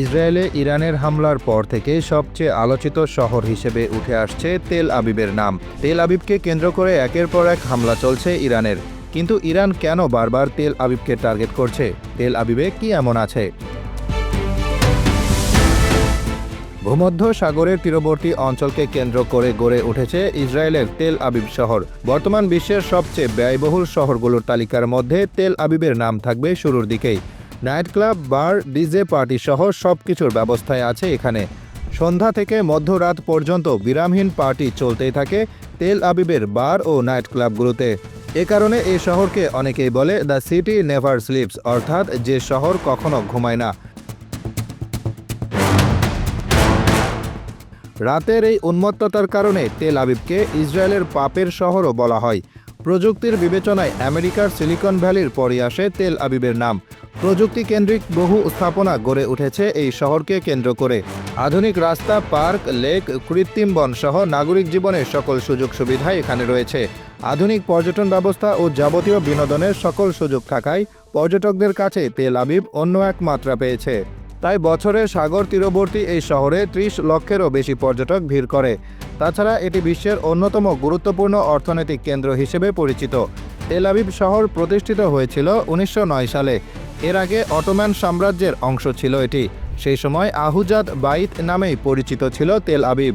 ইসরায়েলে ইরানের হামলার পর থেকে সবচেয়ে আলোচিত শহর হিসেবে উঠে আসছে তেল আবিবের নাম। তেল আবিবকে কেন্দ্র করে একের পর এক হামলা চলছে ইরানের। কিন্তু ইরান কেন বারবার তেল আবিবকে টার্গেট করছে? তেল আবিবে কি এমন আছে? ভূমধ্য সাগরের তীরবর্তী অঞ্চলকে কেন্দ্র করে গড়ে উঠেছে ইসরায়েলের তেল আবিব শহর। বর্তমান বিশ্বের সবচেয়ে ব্যয়বহুল শহরগুলোর তালিকার মধ্যে তেল আবিবের নাম থাকবে শুরুর দিকেই। Night club, bar, DJ party সহ সব কিছুর ব্যবস্থায় আছে এখানে। সন্ধ্যা থেকে মধ্যরাত পর্যন্ত বিরামহীন পার্টি চলতেই থাকে তেল আবিবের বার ও নাইট ক্লাবগুলোতে। এ কারণে এই শহরকে অনেকেই বলে দ্য সিটি নেভার স্লিপস অর্থাৎ যে শহর কখনো ঘুমায় না। রাতের এই উন্মত্ততার কারণে তেল আবিবকে ইসরায়েলের পাপের শহরও বলা হয়। প্রযুক্তির বিবেচনায় আমেরিকার সিলিকন ভ্যালির পরই আসে তেল আবিবের নাম। প্রযুক্তি কেন্দ্রিক বহু স্থাপনা গড়ে উঠেছে এই শহরকে কেন্দ্র করে। আধুনিক রাস্তা, পার্ক, লেক, কৃত্রিম বন সহ নাগরিক জীবনের সকল সুযোগ সুবিধা এখানে রয়েছে। আধুনিক পর্যটন ব্যবস্থা ও যাবতীয় বিনোদনের সকল সুযোগ থাকায় পর্যটকদের কাছে তেল আবিব অন্য এক মাত্রা পেয়েছে। তাই বছরে সাগর তীরবর্তী এই শহরে ত্রিশ লক্ষেরও বেশি পর্যটক ভিড় করে। তাছাড়া এটি বিশ্বের অন্যতম গুরুত্বপূর্ণ অর্থনৈতিক কেন্দ্র হিসেবে পরিচিত। তেল আবিব শহর প্রতিষ্ঠিত হয়েছিল উনিশশো নয় সালে। এর আগে অটোম্যান সাম্রাজ্যের অংশ ছিল এটি। সেই সময় আহুজাদ বাইত নামেই পরিচিত ছিল তেল আবিব।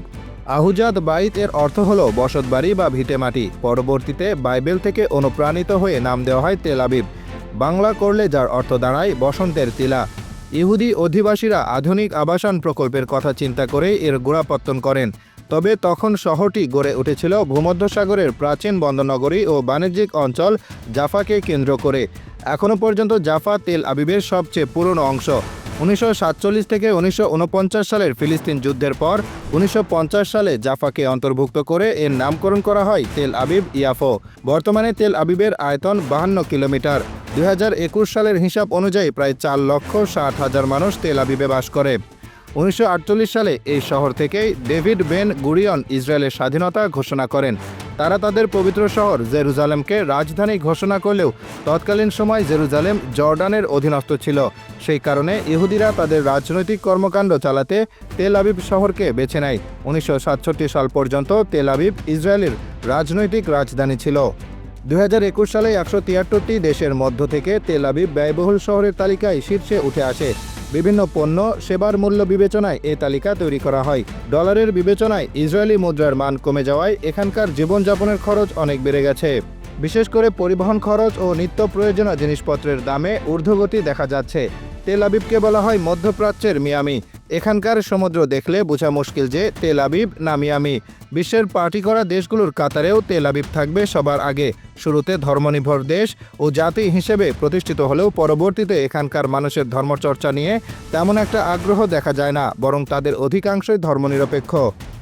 আহুজাদ বাইত এর অর্থ হল বসতবাড়ি বা ভিটেমাটি পরবর্তীতে বাইবেল থেকে অনুপ্রাণিত হয়ে নাম দেওয়া হয় তেল আবিব। বাংলা করলে যার অর্থ দাঁড়ায় বসন্তের তিলা। ইহুদি অধিবাসীরা আধুনিক আবাসন প্রকল্পের কথা চিন্তা করে এর গোড়াপত্তন করেন। তবে তখন শহরটি গড়ে উঠেছিল ভূমধ্যসাগরের প্রাচীন বন্দরনগরী ও বাণিজ্যিক অঞ্চল জাফাকে কেন্দ্র করে। এখনও পর্যন্ত জাফা তেল আবিবের সবচেয়ে পুরনো অংশ। উনিশশো সাতচল্লিশ থেকে উনিশশো ঊনপঞ্চাশ সালের ফিলিস্তিন যুদ্ধের পর উনিশশো পঞ্চাশ সালে জাফাকে অন্তর্ভুক্ত করে এর নামকরণ করা হয় তেল আবিব ইয়াফো। বর্তমানে তেল আবিবের আয়তন বাহান্ন কিলোমিটার। দু হাজার একুশ সালের হিসাব অনুযায়ী প্রায় চার লক্ষ ষাট হাজার মানুষ তেল আবিবে বাস করে। উনিশশো আটচল্লিশ সালে এই শহর থেকেই ডেভিড বেন গুরিয়ন ইসরায়েলের স্বাধীনতা ঘোষণা করেন। তারা তাদের পবিত্র শহর জেরুজালেমকে রাজধানী ঘোষণা করলেও তৎকালীন সময় জেরুজালেম জর্ডানের অধীনস্থ ছিল। সেই কারণে ইহুদিরা তাদের রাজনৈতিক কর্মকাণ্ড চালাতে তেল আবিব শহরকে বেছে নেয়। উনিশশো সাতষট্টি সাল পর্যন্ত তেল আবিব ইসরায়েলের রাজনৈতিক রাজধানী ছিল। দু হাজার একুশ সালে একশো তিয়াত্তরটি দেশের মধ্য থেকে তেল আবিব ব্যয়বহুল শহরের তালিকায় শীর্ষে উঠে আসে। বিভিন্ন পণ্য, সেবার মূল্য বিবেচনায় এ তালিকা তৈরি করা হয়। ডলারের বিবেচনায় ইসরায়েলি মুদ্রার মান কমে যাওয়ায় এখানকার জীবনযাপনের খরচ অনেক বেড়ে গেছে। বিশেষ করে পরিবহন খরচ ও নিত্য প্রয়োজনীয় জিনিসপত্রের দামে ঊর্ধ্বগতি দেখা যাচ্ছে। তেল আবিবকে বলা হয় মধ্যপ্রাচ্যের মিয়ামি। এখানকার সমুদ্র দেখলে বোঝা মুশকিল যে তেল আবিব আমি। বিশ্বের পার্টি করা দেশগুলোর কাতারেও তেল আবিব থাকবে সবার আগে। শুরুতে ধর্মনির্ভর দেশ ও জাতি হিসেবে প্রতিষ্ঠিত হলেও পরবর্তীতে এখানকার মানুষের ধর্মচর্চা নিয়ে তেমন একটা আগ্রহ দেখা যায় না, বরং তাদের অধিকাংশই ধর্মনিরপেক্ষ।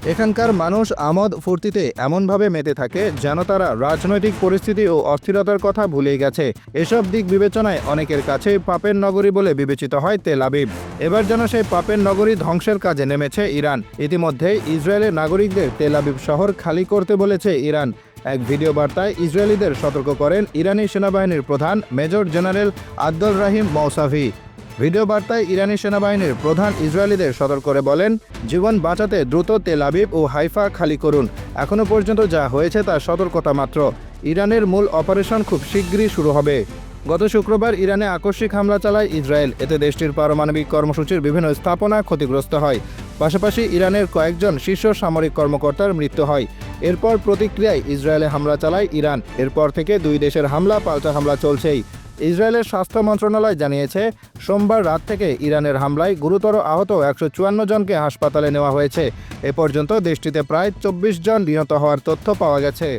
এখানকার মানুষ আমোদ ফুর্তিতে এমনভাবে মেতে থাকে যেন তারা রাজনৈতিক পরিস্থিতি ও অস্থিরতার কথা ভুলে গেছে। এসব দিক বিবেচনায় অনেকের কাছে পাপের নগরী বলে বিবেচিত হয় তেল আবিব। এবার যেন সেই পাপের নগরী ধ্বংসের কাজে নেমেছে ইরান। ইতিমধ্যে ইসরায়েলের নাগরিকদের তেল আবিব শহর খালি করতে বলেছে ইরান। এক ভিডিও বার্তায় ইসরায়েলিদের সতর্ক করেন ইরানি সেনাবাহিনীর প্রধান major general Abdul Rahim Mousavi video বার্তায় ইরানি সেনাবাহিনীর প্রধান ইসরায়েলিদের সতর্ক করে বলেন, জীবন বাঁচাতে দ্রুত তেল আবিব ও হাইফা খালি করুন। এখনও পর্যন্ত যা হয়েছে তার সতর্কতা মাত্র। ইরানের মূল অপারেশন খুব শীঘ্রই শুরু হবে। গত শুক্রবার ইরানে আকস্মিক হামলা চালায় ইসরায়েল। এতে দেশটির পারমাণবিক কর্মসূচির বিভিন্ন স্থাপনা ক্ষতিগ্রস্ত হয়। পাশাপাশি ইরানের কয়েকজন শীর্ষ সামরিক কর্মকর্তার মৃত্যু হয়। এরপর প্রতিক্রিয়ায় ইসরায়েলে হামলা চালায় ইরান। এরপর থেকে দুই দেশের হামলা, পাল্টা হামলা চলছেই। ইসরায়েলের স্বাস্থ্য মন্ত্রণালয় জানিয়েছে, সোমবার রাত থেকে ইরানের হামলায় গুরুতর আহত একশো চুয়ান্ন জনকে হাসপাতালে নেওয়া হয়েছে। এ পর্যন্ত দেশটিতে প্রায় চব্বিশ জন নিহত হওয়ার তথ্য পাওয়া গেছে।